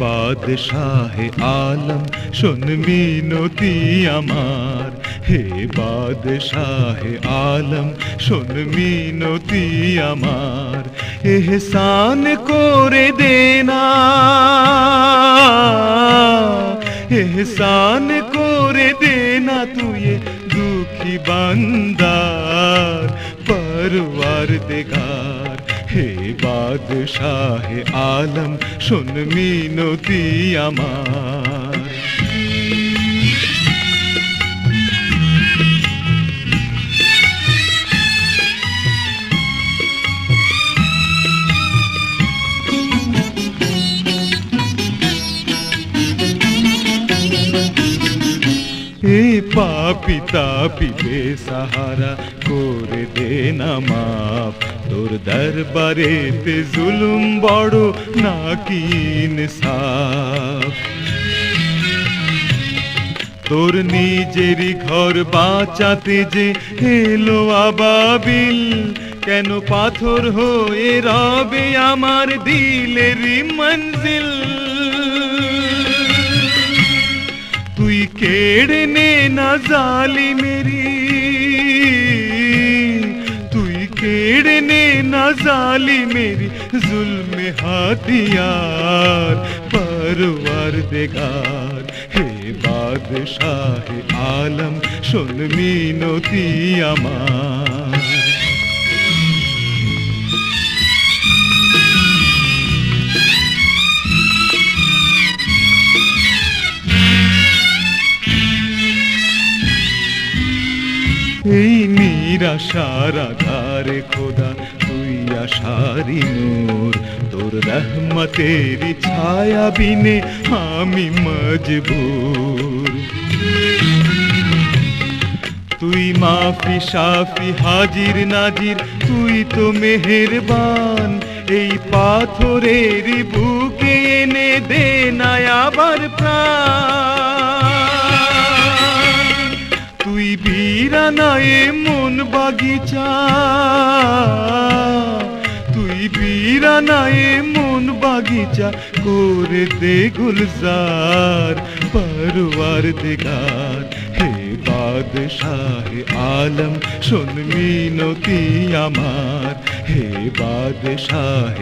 বাদশাহে আলম, শোন মিনতি আমার। হে বাদশাহে আলম, শোন মিনতি আমার। এহসান করে দেনা। এহসান করে দেনা তুই দুঃখী বান্দার পরওয়ার দেগার বাদশাহে আলম শুন মিনতি আমার। পাপি তাপি বেসাহারা করে দে না মাপ। তোর দরবারেতে জুলুম বড় নাকি ইনসাফ তোর নিজেরই ঘর বাঁচাতে যে এলো আবাবিল, কেন পাথর হয়ে রবে আমার দিলেরই মঞ্জিল? কেড়ে নে জালি মেরি তুই কেড়ে না জালি মেরি জুলমে হাতিয়ার পরওয়ার দেগার হে বাদশাহ আলম শোন মিনতি আমার এই নিরাশার আধারে খোদা, তুই আশারি নূর। তোর রহমতেরি ছায়া বিনে আমি মজবুর। তুই মাফি সাফি হাজির নাজির, তুই তো মেহেরবান। এই পাথরের বুকে এনে দে না আবার প্রাণ। তুই বীরানায়ে মন বাগিচা। তুই বীরানায়ে মন বাগিচা, করে দে গুলজার পরওয়ার দেগার হে বাদশাহ আলম, শোন মিনতি আমার। হে বাদশাহ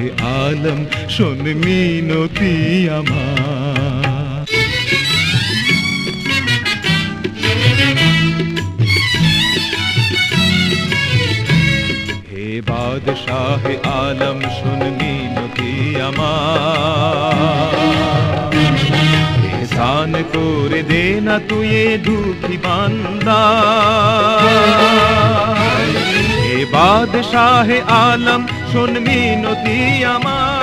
আলম, শোন মিনতি আমার। বাদশাহ আলম শুন মিনতি আমার? এহসান করে দে না তুই দুঃখী বান্দা। এ বাদশাহ আলম শুন মিনতি আমার।